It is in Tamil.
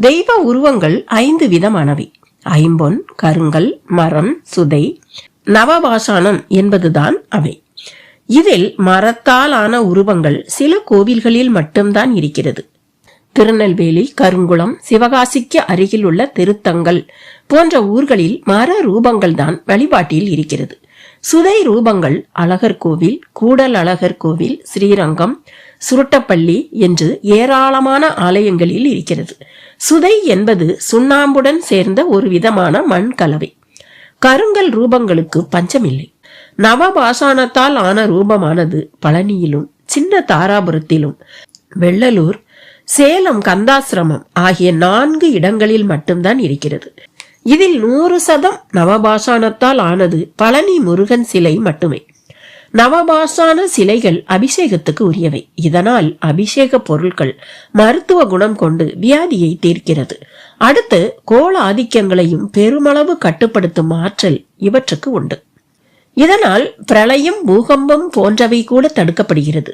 தெய்வ உருவங்கள் ஐந்து விதமானவை. ஐம்பொன் கருங்கல் மரம் சுதை நவபாஷானம் என்பதுதான் அவை. இதில் மரத்தால் ஆன உருவங்கள் சில கோவில்களில் மட்டும்தான் இருக்கிறது. திருநெல்வேலி கருங்குளம் சிவகாசிக்கு அருகில் உள்ள திருத்தங்கள் போன்ற ஊர்களில் மர ரூபங்கள் தான் வழிபாட்டில் இருக்கிறது. சுதை ரூபங்கள் அழகர் கோவில் கூடல் அழகர் கோவில் ஸ்ரீரங்கம் சுருட்டப்பள்ளி என்று ஏராளமான ஆலயங்களில் இருக்கிறது. சுதை என்பது சுண்ணாம்புடன் சேர்ந்த ஒரு விதமான மண் கலவை. கருங்கல் ரூபங்களுக்கு பஞ்சமில்லை. நவபாஷாணத்தால் ஆன ரூபமானது பழனியிலும் சின்ன தாராபுரத்திலும் வெள்ளலூர் சேலம் கந்தாசிரமம் ஆகிய நான்கு இடங்களில் மட்டும்தான் இருக்கிறது. இதில் நூறு சதம் நவபாஷாணத்தால் ஆனது பழனி முருகன் சிலை மட்டுமே. நவபாசான சிலைகள் அபிஷேகத்துக்கு உரியவை. இதனால் அபிஷேக பொருட்கள் மருத்துவ குணம் கொண்டு வியாதியை தீர்க்கிறது. அடுத்து கோள ஆதிக்கங்களையும் பெருமளவு கட்டுப்படுத்தும் ஆற்றல் இவற்றுக்கு உண்டு. இதனால் பிரளயம் பூகம்பம் போன்றவை கூட தடுக்கப்படுகிறது.